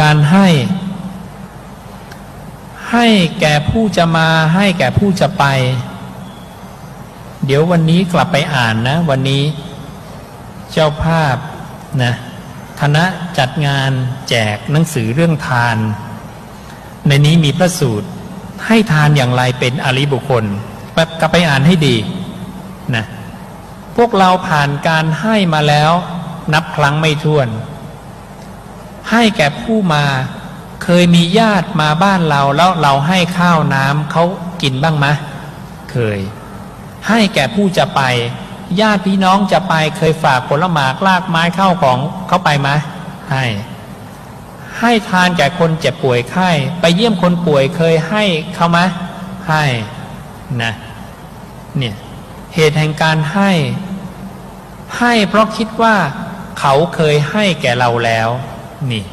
การให้ ให้แก่ผู้จะมาให้แก่ผู้จะไป เดี๋ยววันนี้กลับไปอ่านนะ วันนี้ เจ้าภาพนะคณะจัดงานแจกหนังสือเรื่องทาน ในนี้มีพระสูตรให้ทานอย่างไรเป็นอริบุคคลแบบกลับไปอ่านให้ดีนะพวกเราผ่านการให้มาแล้ว นับครั้งไม่ถ้วน ให้แก่ผู้มา เคยมีญาติมาบ้านเราแล้วเราให้ข้าวน้ำเขากินบ้างไหมเคย ให้แก่ผู้จะไป ญาติพี่น้องจะไปเคยฝากผลหมากลากไม้เข้าของเขาไปไหมให้ให้ทานแก่คนเจ็บป่วยไข้ ไปเยี่ยมคนป่วยเคยให้เขาไหมให้นะเนี่ยเหตุแห่งการให้ ให้เพราะคิดว่าเขาเคยให้แก่เราแล้ว 你